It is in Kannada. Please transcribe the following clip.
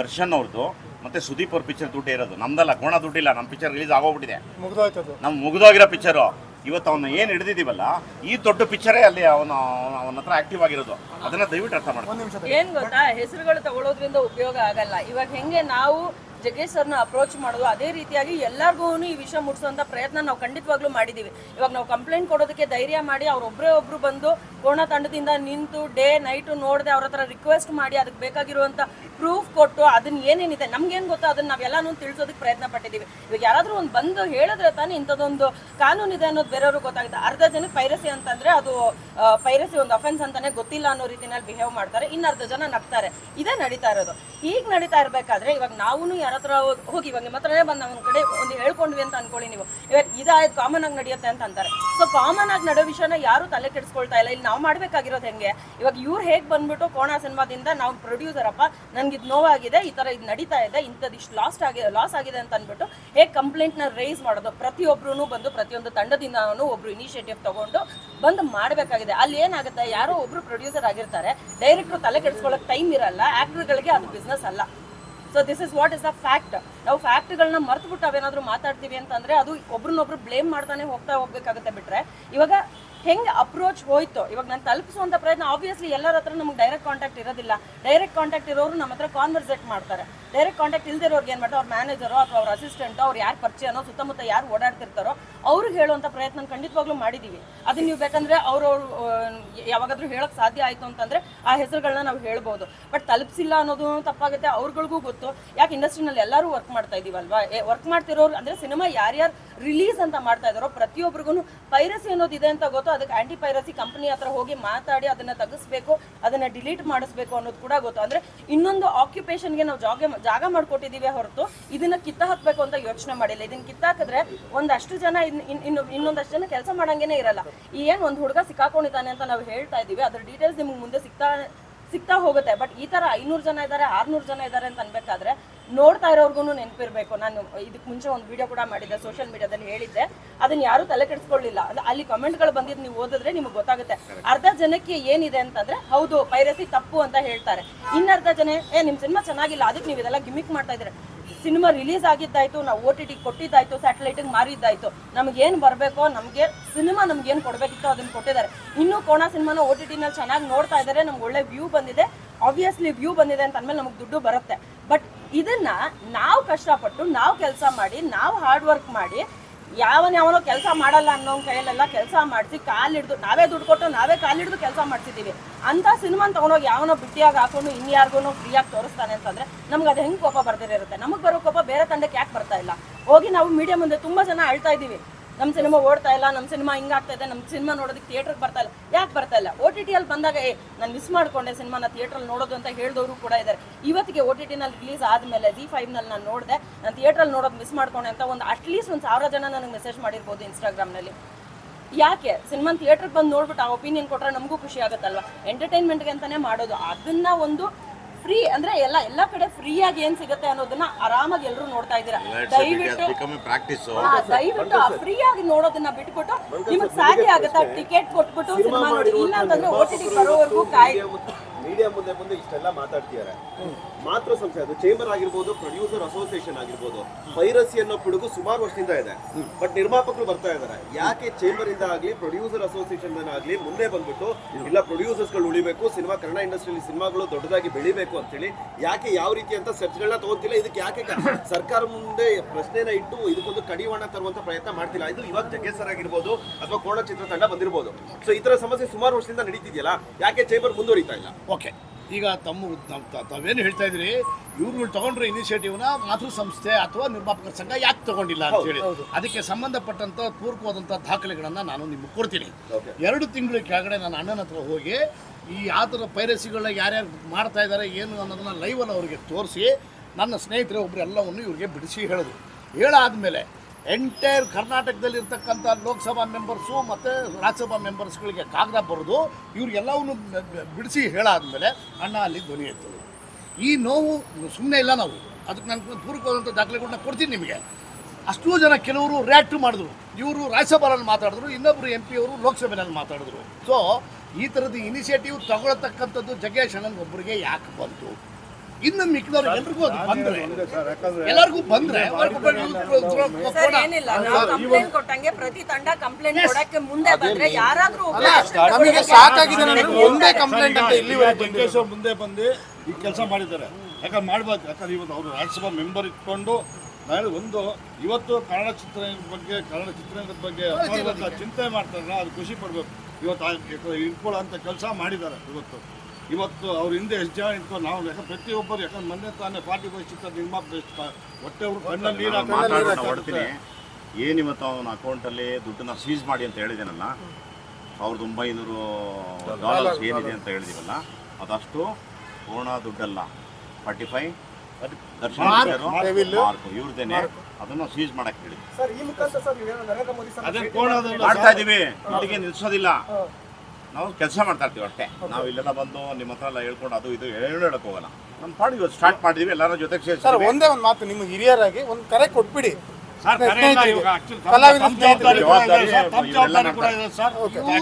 ದರ್ಶನ್ ಅವ್ರದ್ದು ಮತ್ತೆ ಸುದೀಪ್ ಅವ್ರ ಪಿಕ್ಚರ್ ದುಡ್ಡು ಇರೋದು. ನಮ್ದಲ್ಲ ಕೋಣ ದುಡ್ಡಿಲ್ಲ ನಮ್ಮ ಪಿಕ್ಚರ್ ರಿಲೀಸ್ ಆಗೋಗ್ಬಿಟ್ಟಿದೆ. ನಮ್ಗೆ ನಮ್ ಮುಗಿದೋಗಿರೋ ಪಿಕ್ಚರು ಇವತ್ತು ಅವನು ಏನು ಹಿಡಿದಿದ್ದೀವಲ್ಲ ಈ ದೊಡ್ಡ ಪಿಕ್ಚರೇ ಅಲ್ಲಿ ಅವನು ಅವನ ಹತ್ರ ಆಕ್ಟಿವ್ ಆಗಿರೋದು. ಅದನ್ನ ದಯವಿಟ್ಟು ಅರ್ಥ ಮಾಡ್ಕೊಂಡು ಏನು ಗೊತ್ತಾ? ಹೆಸರುಗಳು ತಗೊಳ್ಳೋದ್ರಿಂದ ಉಪಯೋಗ ಆಗಲ್ಲ. ಇವಾಗ ಹೆಂಗೆ ನಾವು ಜಗೇಶ್ ಸರ್ನ ಅಪ್ರೋಚ್ ಮಾಡೋದು ಅದೇ ರೀತಿಯಾಗಿ ಎಲ್ಲರಿಗೂ ಈ ವಿಷಯ ಮುಟ್ಸೋಂಥ ಪ್ರಯತ್ನ ನಾವು ಖಂಡಿತವಾಗ್ಲೂ ಮಾಡಿದೀವಿ. ಇವಾಗ ನಾವು ಕಂಪ್ಲೇಂಟ್ ಕೊಡೋದಕ್ಕೆ ಧೈರ್ಯ ಮಾಡಿ ಅವ್ರೊಬ್ಬರೇ ಒಬ್ರು ಬಂದು ಕೋಣ ತಂಡದಿಂದ ನಿಂತು ಡೇ ನೈಟು ನೋಡದೆ ಅವ್ರ ಹತ್ರ ರಿಕ್ವೆಸ್ಟ್ ಮಾಡಿ ಅದಕ್ಕೆ ಬೇಕಾಗಿರುವಂಥ ಪ್ರೂಫ್ ಕೊಟ್ಟು ಅದನ್ನ ಏನೇನಿದೆ, ನಮ್ಗೇನು ಗೊತ್ತೋ ಅದನ್ನ ನಾವೆಲ್ಲಾನು ತಿಳಿಸೋದಕ್ಕೆ ಪ್ರಯತ್ನ ಪಟ್ಟಿದ್ದೀವಿ. ಇವಾಗ ಯಾರಾದರೂ ಒಂದು ಬಂದು ಹೇಳಿದ್ರೆ ತಾನೇ ಇಂಥದ್ದೊಂದು ಕಾನೂನು ಇದೆ ಅನ್ನೋದು ಬೇರೆಯವ್ರಿಗೆ ಗೊತ್ತಾಗುತ್ತೆ. ಅರ್ಧ ಜನಕ್ಕೆ ಪೈರಸಿ ಅಂತಂದ್ರೆ ಅದು ಪೈರಸಿ ಒಂದು ಅಫೆನ್ಸ್ ಅಂತಾನೆ ಗೊತ್ತಿಲ್ಲ ಅನ್ನೋ ರೀತಿನಲ್ಲಿ ಬಿಹೇವ್ ಮಾಡ್ತಾರೆ, ಇನ್ನು ಅರ್ಧ ಜನ ನಗ್ತಾರೆ. ಇದೇ ನಡೀತಾ ಇರೋದು. ಈಗ ನಡೀತಾ ಇರಬೇಕಾದ್ರೆ ಇವಾಗ ನಾವು ಯಾರ ಹತ್ರ ಹೋಗ್- ಇವಾಗ ನಿಮ್ಮ ಹತ್ರನೇ ಬಂದು ಒಂದು ಕಡೆ ಒಂದು ಹೇಳ್ಕೊಂಡ್ವಿ ಅಂತ ಅನ್ಕೊಳ್ಳಿ ನೀವು. ಇವಾಗ ಇದಾಯ್ತು ಕಾಮನ್ ಆಗಿ ನಡೆಯುತ್ತೆ ಅಂತ ಅಂತಾರೆ. ಸೊ ಕಾಮನ್ ಆಗಿ ನಡೆಯೋ ವಿಷಯನ ಯಾರು ತಲೆ ಕೆಡಿಸ್ಕೊಳ್ತಾ ಇಲ್ಲ. ಇಲ್ಲಿ ನಾವು ಮಾಡ್ಬೇಕಾಗಿರೋದು ಹೆಂಗೆ? ಇವಾಗ ಇವ್ರು ಹೇಗೆ ಬಂದ್ಬಿಟ್ಟು ಕೋಣ ಸಿನಿಮಾದಿಂದ ನಾವು ಪ್ರೊಡ್ಯೂಸರ್ ಅಪ್ಪ ನನ್ಗೆ ಇದು ನೋವಾಗಿದೆ, ಈ ತರ ಇದು ನಡೀತಾ ಇದೆ ಇಂಥದ್ದು ಇಷ್ಟು ಲಾಸ್ಟ್ ಆಗಿದೆ ಲಾಸ್ ಆಗಿದೆ ಅಂತ ಅಂದ್ಬಿಟ್ಟು ಹೇಗೆ ಕಂಪ್ಲೇಂಟ್ನ ರೇಸ್ ಮಾಡೋದು? ಪ್ರತಿಯೊಬ್ಬರೂ ಬಂದು, ಪ್ರತಿಯೊಂದು ತಂಡದಿಂದ ಒಬ್ರು ಇನಿಷಿಯೇಟಿವ್ ತಗೊಂಡು ಬಂದು ಮಾಡಬೇಕಾಗಿದೆ. ಅಲ್ಲಿ ಏನಾಗುತ್ತೆ? ಯಾರೋ ಒಬ್ರು ಪ್ರೊಡ್ಯೂಸರ್ ಆಗಿರ್ತಾರೆ ಡೈರೆಕ್ಟ್ರು ತಲೆ ಕೆಡಿಸ್ಕೊಳ್ಳೋಕೆ ಟೈಮ್ ಇರಲ್ಲ ಆಕ್ಟರ್ಗಳಿಗೆ ಅದು ಬಿಸ್ನೆಸ್ ಅಲ್ಲ. So this is what is a fact ನಾವು ಫ್ಯಾಕ್ಟ್ಗಳನ್ನ ಮರ್ತ್ಬಿಟ್ಟು ಅವೇನಾದ್ರೂ ಮಾತಾಡ್ತೀವಿ ಅಂತಂದ್ರೆ ಅದು ಒಬ್ರನ್ನೊಬ್ರು ಬ್ಲೇಮ್ ಮಾಡ್ತಾನೆ ಹೋಗ್ತಾ ಹೋಗ್ಬೇಕಾಗುತ್ತೆ ಬಿಟ್ರೆ. ಇವಾಗ ಹೆಂಗೆ ಅಪ್ರೋಚ್ ಹೋಯ್ತು? ಇವಾಗ ನಾನು ತಲುಪಿಸುವಂಥ ಪ್ರಯತ್ನ ಆಬ್ವಿಯಸ್ಲಿ ಎಲ್ಲರ ಹತ್ರ ನಮ್ಗೆ ಡೈರೆಕ್ಟ್ ಕಾಂಟ್ಯಾಕ್ಟ್ ಇರೋದಿಲ್ಲ. ಡೈರೆಕ್ಟ್ ಕಾಂಟ್ಯಾಕ್ಟ್ ಇರೋರು ನಮ್ಮ ಹತ್ರ ಕಾನ್ವರ್ಸೇಟ್ ಮಾಡ್ತಾರೆ. ಡೈರೆಕ್ಟ್ ಕಾಂಟ್ಯಾಕ್ಟ್ ಇಲ್ದಿರೋರ್ಗೆ ಏನು ಮಾಡ್ತಾರೆ? ಅವ್ರ ಮ್ಯಾನೇಜರೋ ಅಥವಾ ಅವ್ರ ಅಸಿಸ್ಟೆಂಟೋ ಅವ್ರು ಯಾರು ಪರಿಚಯನೋ, ಸುತ್ತಮುತ್ತ ಯಾರು ಓಡಾಡ್ತಿರ್ತಾರೋ, ಅವ್ರಿಗೆ ಹೇಳುವಂಥ ಪ್ರಯತ್ನ ಖಂಡಿತವಾಗ್ಲೂ ಮಾಡಿದ್ದೀವಿ ಅದನ್ನ ನೀವು ಬೇಕಂದ್ರೆ ಅವ್ರವ್ರು ಯಾವಾಗಾದ್ರೂ ಹೇಳಕ್ ಸಾಧ್ಯ ಆಯ್ತು ಅಂತಂದ್ರೆ ಆ ಹೆಸರುಗಳನ್ನ ನಾವು ಹೇಳ್ಬೋದು. ಬಟ್ ತಲುಪಿಸಿಲ್ಲ ಅನ್ನೋದು ತಪ್ಪಾಗುತ್ತೆ, ಅವ್ರಗಳಿಗೂ ಗೊತ್ತು. ಯಾಕೆ ಇಂಡಸ್ಟ್ರಿನಲ್ಲಿ ಎಲ್ಲರೂ ವರ್ಕ್ ಮಾಡ್ತಾ ಇದೀವಲ್ವಾ? ವರ್ಕ್ ಮಾಡ್ತಿರೋರು ಅಂದ್ರೆ ಸಿನಿಮಾ ಯಾರ್ಯಾರು ರಿಲೀಸ್ ಅಂತ ಮಾಡ್ತಾ ಇದಾರೋ ಪ್ರತಿಯೊಬ್ಬರಿಗೂ ಪೈರಸಿ ಅನ್ನೋದು ಇದೆ ಅಂತ ಗೊತ್ತು. ಅದಕ್ಕೆ ಆಂಟಿ ಪೈರಸಿ ಕಂಪನಿ ಹತ್ರ ಹೋಗಿ ಮಾತಾಡಿ ಅದನ್ನ ತೆಗಿಸ್ಬೇಕು ಅದನ್ನ ಡಿಲೀಟ್ ಮಾಡಿಸ್ಬೇಕು ಅನ್ನೋದು ಕೂಡ ಗೊತ್ತು. ಅಂದ್ರೆ ಇನ್ನೊಂದು ಆಕ್ಯುಪೇಷನ್ಗೆ ನಾವು ಜಾಗ ಜಾಗ ಮಾಡ್ಕೊಟ್ಟಿದೀವಿ ಹೊರತು ಇದನ್ನ ಕಿತ್ತ ಹಾಕ್ಬೇಕು ಅಂತ ಯೋಚನೆ ಮಾಡಿಲ್ಲ. ಇದನ್ನ ಕಿತ್ತಾಕಿದ್ರೆ ಒಂದಷ್ಟು ಜನ ಇನ್- ಇನ್- ಇನ್ನು, ಇನ್ನೊಂದಷ್ಟು ಜನ ಕೆಲಸ ಮಾಡಂಗೇನೆ ಇರಲ್ಲ. ಏನ್ ಒಂದು ಹುಡುಗ ಸಿಕ್ಕಾಕೊಂಡಿದ್ದಾನೆ ಅಂತ ನಾವು ಹೇಳ್ತಾ ಇದೀವಿ ಅದ್ರ ಡೀಟೇಲ್ಸ್ ನಿಮ್ಗೆ ಮುಂದೆ ಸಿಗ್ತಾ ಸಿಗ್ತಾ ಹೋಗುತ್ತೆ. ಬಟ್ ಈ ತರ ಐನೂರು ಜನ ಇದ್ದಾರೆ ಆರ್ನೂರು ಜನ ಇದ್ದಾರೆ ಅಂತ ಅನ್ಬೇಕಾದ್ರೆ ನೋಡ್ತಾ ಇರೋರ್ಗು ನೆನಪಿರ್ಬೇಕು. ನಾನು ಇದಕ್ಕೆ ಮುಂಚೆ ಒಂದು ವಿಡಿಯೋ ಕೂಡ ಮಾಡಿದ್ದೆ ಸೋಷಿಯಲ್ ಮೀಡಿಯಾದಲ್ಲಿ ಹೇಳಿದ್ದೆ. ಅದನ್ನ ಯಾರು ತಲೆ ಕೆಡಿಸ್ಕೊಳ್ಳಿಲ್ಲ. ಅದು ಅಲ್ಲಿ ಕಮೆಂಟ್ಗಳು ಬಂದಿದ್ದು ನೀವು ಓದಿದ್ರೆ ನಿಮಗೆ ಗೊತ್ತಾಗುತ್ತೆ. ಅರ್ಧ ಜನಕ್ಕೆ ಏನಿದೆ ಅಂತಂದ್ರೆ ಹೌದು ಪೈರಸಿ ತಪ್ಪು ಅಂತ ಹೇಳ್ತಾರೆ. ಇನ್ನರ್ಧ ಜನ ಏ ನಿಮ್ ಸಿನಿಮಾ ಚೆನ್ನಾಗಿಲ್ಲ ಅದಕ್ಕೆ ನೀವು ಇದೆಲ್ಲ ಗಿಮಿಕ್ ಮಾಡ್ತಾ ಇದ್ರೆ ಸಿನಿಮಾ ರಿಲೀಸ್ ಆಗಿದ್ದಾಯ್ತು ನಾವು ಓ ಟಿ ಟಿ ಕೊಟ್ಟಿದ್ದಾಯ್ತು ಸ್ಯಾಟಲೈಟಿಗೆ ಮಾರಿದ್ದಾಯ್ತು. ನಮ್ಗೇನು ಬರಬೇಕೋ ನಮಗೆ ಸಿನಿಮಾ ನಮ್ಗೇನು ಕೊಡಬೇಕಿತ್ತು ಅದನ್ನ ಕೊಟ್ಟಿದ್ದಾರೆ. ಇನ್ನೂ ಕೋಣ ಸಿನಿಮಾನ ಓ ಟಿ ಟಿನಲ್ಲಿ ಚೆನ್ನಾಗಿ ನೋಡ್ತಾ ಇದ್ದಾರೆ ನಮ್ಗೆ ಒಳ್ಳೆ ವ್ಯೂ ಬಂದಿದೆ. ಆಬ್ವಿಯಸ್ಲಿ ವ್ಯೂ ಬಂದಿದೆ ಅಂತ ಅಂದ್ಮೇಲೆ ನಮಗೆ ದುಡ್ಡು ಬರುತ್ತೆ. ಬಟ್ ಇದನ್ನ ನಾವು ಕಷ್ಟಪಟ್ಟು, ನಾವು ಕೆಲಸ ಮಾಡಿ, ನಾವು ಹಾರ್ಡ್ ವರ್ಕ್ ಮಾಡಿ, ಯಾವನ ಯಾವನೋ ಕೆಲಸ ಮಾಡಲ್ಲ ಅನ್ನೋ ಕೈಯಲ್ಲೆಲ್ಲ ಕೆಲಸ ಮಾಡಿಸಿ ಕಾಲಿಡ್ದು ನಾವೇ ದುಡ್ಡು ಕೊಟ್ಟು ನಾವೇ ಕಾಲಿಡ್ದು ಕೆಲಸ ಮಾಡ್ತಿದ್ದೀವಿ ಅಂತ ಸಿನಿಮಾ ತಗೊಂಡೋಗಿ ಯಾವನೋ ಬಿಟ್ಟಿಯಾಗಿ ಹಾಕೊಂಡು ಇನ್ಯಾರಿಗೂ ಫ್ರೀಯಾಗಿ ತೋರಿಸ್ತಾನೆ ಅಂತಂದ್ರೆ ನಮ್ಗೆ ಅದು ಹೆಂಗೆ ಕೋಪ ಬರ್ದಿರುತ್ತೆ ನಮಗೆ ಬರೋ ಕೋಪ ಬೇರೆ ತಂಡಕ್ಕೆ ಯಾಕೆ ಬರ್ತಾ ಇಲ್ಲ? ಹೋಗಿ ನಾವು ಮೀಡಿಯಾ ಮುಂದೆ ತುಂಬಾ ಜನ ಅಳ್ತಾ ಇದೀವಿ ನಮ್ಮ ಸಿನಿಮಾ ಓಡ್ತಾ ಇಲ್ಲ ನಮ್ಮ ಸಿನಿಮಾ ಹಿಂಗಾಗ್ತಾ ಇದೆ ನಮ್ಮ ಸಿನಿಮಾ ನೋಡೋದಕ್ಕೆ ಥಿಯೇಟ್ರಿಗೆ ಬರ್ತಾ ಇಲ್ಲ. ಯಾಕೆ ಬರ್ತಾ ಇಲ್ಲ? ಓ ಟಿ ಟಿಯಲ್ಲಿ ಬಂದಾಗ, ಏ, ನಾನು ಮಿಸ್ ಮಾಡ್ಕೊಂಡೆ ಸಿನಿಮಾನ ಥಿಯೇಟ್ರಲ್ಲಿ ನೋಡೋದು ಅಂತ ಹೇಳಿದವರು ಕೂಡ ಇದ್ದಾರೆ. ಇವತ್ತಿಗೆ ಒ ಟಿ ಟಿನಲ್ಲಿ ರಿಲೀಸ್ ಆದಮೇಲೆ ಜಿ ಫೈವ್ನಲ್ಲಿ ನಾನು ನೋಡಿದೆ, ನಾನು ಥಿಯೇಟ್ರಲ್ಲಿ ನೋಡೋದು ಮಿಸ್ ಮಾಡ್ಕೊಂಡೆ ಅಂತ ಒಂದು ಅಟ್ಲೀಸ್ಟ್ ಒಂದು ಸಾವಿರ ಜನ ನನಗೆ ಮೆಸೇಜ್ ಮಾಡಿರ್ಬೋದು ಇನ್ಸ್ಟಾಗ್ರಾಮ್ನಲ್ಲಿ ಯಾಕೆ? ಸಿನಿಮಾ ಥಿಯೇಟ್ರಿಗೆ ಬಂದು ನೋಡ್ಬಿಟ್ಟು ಆ ಒಪಿನಿಯನ್ ಕೊಟ್ಟರೆ ನಮಗೂ ಖುಷಿ ಆಗುತ್ತಲ್ವಾ? ಎಂಟರ್ಟೈನ್ಮೆಂಟ್ಗೆ ಅಂತಾನೆ ಮಾಡೋದು. ಅದನ್ನ ಒಂದು ಫ್ರೀ ಅಂದ್ರೆ ಎಲ್ಲ ಎಲ್ಲ ಕಡೆ ಫ್ರೀ ಆಗಿ ಏನ್ ಸಿಗುತ್ತೆ ಅನ್ನೋದನ್ನ ಆರಾಮಾಗಿ ಎಲ್ಲರೂ ನೋಡ್ತಾ ಇದ್ದೀರಾ? ದಯವಿಟ್ಟು ಬಿಕಮ್ ಪ್ರಾಕ್ಟೀಸ್ ಹಾ, ದಯವಿಟ್ಟು ಫ್ರೀ ಆಗಿ ನೋಡೋದನ್ನ ಬಿಟ್ಬಿಟ್ಟು ನಿಮಗೆ ಸಾಧ್ಯ ಆಗುತ್ತಾ? ಟಿಕೆಟ್ ಕೊಟ್ಬಿಟ್ಟು ಸಿನಿಮಾ ನೋಡಿ ಇಲ್ಲ ಅಂತಂದ್ರೆ ಓ ಟಿ ಟಿ ಬರೋವರೆಗೂ ಕಾಯ್ ಮೀಡಿಯಾ ಮುಂದೆ ಮುಂದೆ ಇಷ್ಟೆಲ್ಲ ಮಾತಾಡ್ತಿದ್ದಾರೆ. ಮಾತೃ ಸಂಸ್ಥೆ ಅದು ಚೇಂಬರ್ ಆಗಿರ್ಬೋದು ಪ್ರೊಡ್ಯೂಸರ್ ಅಸೋಸಿಯೇಷನ್ ಆಗಿರ್ಬೋದು ಪೈರಸಿ ಅನ್ನೋ ಪಿಡುಗು ಸುಮಾರು ವರ್ಷದಿಂದ ಇದೆ. ಬಟ್ ನಿರ್ಮಾಪಕರು ಬರ್ತಾ ಇದ್ದಾರೆ. ಯಾಕೆ ಚೇಂಬರ್ ಇಂದ ಆಗ್ಲಿ ಪ್ರೊಡ್ಯೂಸರ್ ಅಸೋಸಿಯೇಷನ್ ಆಗ್ಲಿ ಮುಂದೆ ಬಂದ್ಬಿಟ್ಟು, ಇಲ್ಲ ಪ್ರೊಡ್ಯೂಸರ್ಸ್ಗಳು ಉಳಿಬೇಕು ಸಿನಿಮಾ ಕನ್ನಡ ಇಂಡಸ್ಟ್ರಿಯಲ್ಲಿ ಸಿನಿಮಾಗಳು ದೊಡ್ಡದಾಗಿ ಬೆಳಿಬೇಕು ಅಂತೇಳಿ ಯಾಕೆ ಯಾವ ರೀತಿ ಅಂತ ಸ್ಟೆಪ್ಸ್ ಗಳನ್ನ ತಗೋತಿಲ್ಲ, ಇದಕ್ಕೆ ಯಾಕೆ ಸರ್ಕಾರ ಮುಂದೆ ಪ್ರಶ್ನೆನ ಇಟ್ಟು ಇದಕ್ಕೊಂದು ಕಡಿವಾಣ ತರುವಂತ ಪ್ರಯತ್ನ ಮಾಡ್ತಿಲ್ಲ. ಇದು ಇವಾಗ ಜಗ್ಗೇಸರ್ ಸರ್ ಆಗಿರ್ಬೋದು ಅಥವಾ ಕೋಣ ಚಿತ್ರತಂಡ ಬಂದಿರ್ಬೋದು. ಸೊ ಈ ತರ ಸಮಸ್ಯೆ ಸುಮಾರು ವರ್ಷದಿಂದ ನಡೀತಿದೆಯಲ್ಲ, ಯಾಕೆ ಚೇಂಬರ್ ಮುಂದುವರಿತಾ ಇಲ್ಲ? ಓಕೆ ಈಗ ತಮ್ಮ ತಾವ್- ತಾವ್- ತಾವೇನು ಹೇಳ್ತಾ ಇದ್ರಿ? ಇವ್ರುಗಳು ತಗೊಂಡ್ರೆ ಇನಿಷಿಯೇಟಿವ್ನ ಮಾತೃ ಸಂಸ್ಥೆ ಅಥವಾ ನಿರ್ಮಾಪಕ ಸಂಘ ಯಾಕೆ ತಗೊಂಡಿಲ್ಲ ಅಂತ ಹೇಳಿ. ಅದಕ್ಕೆ ಸಂಬಂಧಪಟ್ಟಂತ ಪೂರ್ವವಾದಂಥ ದಾಖಲೆಗಳನ್ನ ನಾನು ನಿಮ್ಗೆ ಕೊಡ್ತೀನಿ. ಎರಡು ತಿಂಗಳ ಕೆಳಗಡೆ ನನ್ನ ಅಣ್ಣನ ಹತ್ರ ಹೋಗಿ ಈ ಆ ಥರ ಪೈರಸಿಗಳನ್ನ ಯಾರ್ಯಾರು ಮಾಡ್ತಾ ಇದ್ದಾರೆ ಏನು ಅನ್ನೋದನ್ನ ಲೈವಲ್ಲಿ ಅವರಿಗೆ ತೋರಿಸಿ ನನ್ನ ಸ್ನೇಹಿತರೆ ಒಬ್ಬರು ಎಲ್ಲವನ್ನು ಇವ್ರಿಗೆ ಬಿಡಿಸಿ ಹೇಳೋದು ಹೇಳಾದ್ಮೇಲೆ ಎಂಟೈರ್ ಕರ್ನಾಟಕದಲ್ಲಿ ಇರ್ತಕ್ಕಂಥ ಲೋಕಸಭಾ ಮೆಂಬರ್ಸು ಮತ್ತು ರಾಜ್ಯಸಭಾ ಮೆಂಬರ್ಸ್ಗಳಿಗೆ ಕಾಗದ ಬರೆದು ಇವ್ರಿಗೆಲ್ಲವನ್ನು ಬಿಡಿಸಿ ಹೇಳಾದ್ಮೇಲೆ ಅಣ್ಣ ಅಲ್ಲಿ ಧ್ವನಿ ಎತ್ತದು ಈ ನೋವು ಸುಮ್ಮನೆ ಇಲ್ಲ ನಾವು. ಅದಕ್ಕೆ ನಾನು ಪೂರಕವಾದಂಥ ದಾಖಲೆಗಳನ್ನ ಕೊಡ್ತೀನಿ ನಿಮಗೆ. ಅಷ್ಟೂ ಜನ ಕೆಲವರು ರಿಯಾಕ್ಟ್ ಮಾಡಿದ್ರು. ಇವರು ರಾಜ್ಯಸಭಾನಲ್ಲಿ ಮಾತಾಡಿದ್ರು ಇನ್ನೊಬ್ಬರು ಎಂ ಪಿ ಅವರು ಲೋಕಸಭೆಯಲ್ಲಿ ಮಾತಾಡಿದ್ರು. ಸೊ ಈ ಥರದ ಇನಿಷಿಯೇಟಿವ್ ತಗೊಳ್ತಕ್ಕಂಥದ್ದು ಜಗ್ಗೇಶ್ ಅಣ್ಣನ ಒಬ್ಬರಿಗೆ ಯಾಕೆ ಬಂತು? ಇನ್ನು ಮಿಕ್ಕಿದವ್ರು ಎಲ್ರಿಗೂ ಅದು ಬಂದ್ರೆ. ಎಲ್ಲರಿಗೂ ಬಂದ್ರೆ. ಕಂಪ್ಲೇಂಟ್ ಕೊಟ್ಟಂಗೆ ಪ್ರತಿ ತಂಡ ಕಂಪ್ಲೇಂಟ್ ಕೊಡಕ್ಕೆ ಮುಂದೆ ಬಂದ್ರೆ ಯಾರಾದ್ರೂ ಒಬ್ರು action ನಮಗೆ ಸಾಕಾಗಿದೆ ನನಗೆ ಒಂದೇ ಕಂಪ್ಲೇಂಟ್ ಅಂತ ಇಲ್ಲಿ ಅವ್ರು ಮುಂದೆ ಬಂದು ಈ ಕೆಲಸ ಮಾಡಿದ್ದಾರೆ. ಯಾಕಂದ್ರೆ ಮಾಡ್ಬಾರ್ದು. ಯಾಕಂದ್ರೆ ಇವತ್ತು ಅವರು ರಾಜ್ಯಸಭಾ ಮೆಂಬರ್ ಇಟ್ಕೊಂಡು ನಾಳೆ ಒಂದು ಇವತ್ತು ಕನ್ನಡ ಚಿತ್ರರಂಗದ ಬಗ್ಗೆ ಕನ್ನಡ ಚಿತ್ರರಂಗದ ಬಗ್ಗೆ ಚಿಂತೆ ಮಾಡ್ತಾರಲ್ಲ ಅದು ಖುಷಿ ಪಡ್ಬೇಕು. ಇವತ್ತು ಆ ಇಟ್ಕೊಳ್ಳೋ ಅಂತ ಕೆಲಸ ಮಾಡಿದ್ದಾರೆ ಇವತ್ತು. ಇವತ್ತು ಅವ್ರ ಹಿಂದೆ ಎಷ್ಟು ಜನ ನಿಂತ್ಕೊಂಡು ನಾವು ಯಾಕಂದ್ರೆ ಪ್ರತಿಯೊಬ್ಬರು ಯಾಕಂದ್ರೆ ಮೊನ್ನೆ ತಾನೇ ಪಾರ್ಟಿ ಬಾಯ್ ನಿಮ್ಮ ಹೊಟ್ಟೆ ಅವ್ರು ಕಣ್ಣಲ್ಲಿ ನೀರು ಹಾಕೊಂಡು ಹೊಡ್ತೀನಿ ಏನು ಇವತ್ತು ಅವನ ಅಕೌಂಟಲ್ಲಿ ದುಡ್ಡನ್ನ ಸೀಸ್ ಮಾಡಿ ಅಂತ ಹೇಳಿದ್ದೇನಲ್ಲ ಸಾವಿರದ ಒಂಬೈನೂರು ಡಾಲರ್ಸ್ ಏನಿದೆ ಅಂತ ಹೇಳಿದೀವಲ್ಲ? ಅದಷ್ಟು ಪೂರ್ಣ ದುಡ್ಡಲ್ಲ. ಫಾರ್ಟಿ ಫೈವ್ ದರ್ಶನ್ ಮಾರ್ಕ್ ಇವ್ರದ್ದೇನೆ ಅದನ್ನು ಸೀಸ್ ಮಾಡಕ್ಕೆ ಹೇಳಿದ್ವಿ ಮಾಡ್ತಾ ಇದೀವಿ. ಇಲ್ಲಿಗೆ ನಿಲ್ಸೋದಿಲ್ಲ. ನಾವು ಕೆಲಸ ಮಾಡ್ತಾ ಇರ್ತೀವಿ ಅಷ್ಟೇ. ನಾವು ಇಲ್ಲೆಲ್ಲ ಬಂದು ನಿಮ್ಮ ಹತ್ರ ಎಲ್ಲ ಹೇಳ್ಕೊಂಡು ಅದು ಇದು ಹೇಳು ಹೇಳಕ್ ಹೋಗಲ್ಲ. ನಮ್ಮ ಪಾಡು ಇವತ್ತು ಸ್ಟಾರ್ಟ್ ಮಾಡಿದೀವಿ ಎಲ್ಲರ ಜೊತೆಗೆ ಸರ್ ಒಂದೇ ಒಂದು ಮಾತು ನಿಮ್ಗೆ ಹಿರಿಯರಾಗಿ ಒಂದು ಕರೆ ಕೊಟ್ಬಿಡಿ. ಸರ್ ಕರೆ ಇಲ್ಲ ಇವಾಗ actually ತಮ್ಮ- ಕಲಾವಿದ ತಮ್ಮ ಜವಾಬ್ದಾರಿ ಸರ್, ತಮ್ಮ ಇವೆಲ್ಲ ಜವಾಬ್ದಾರಿ ಕೂಡ ಇದೆ ಸರ್ ಯಾಕಂದ್ರೆ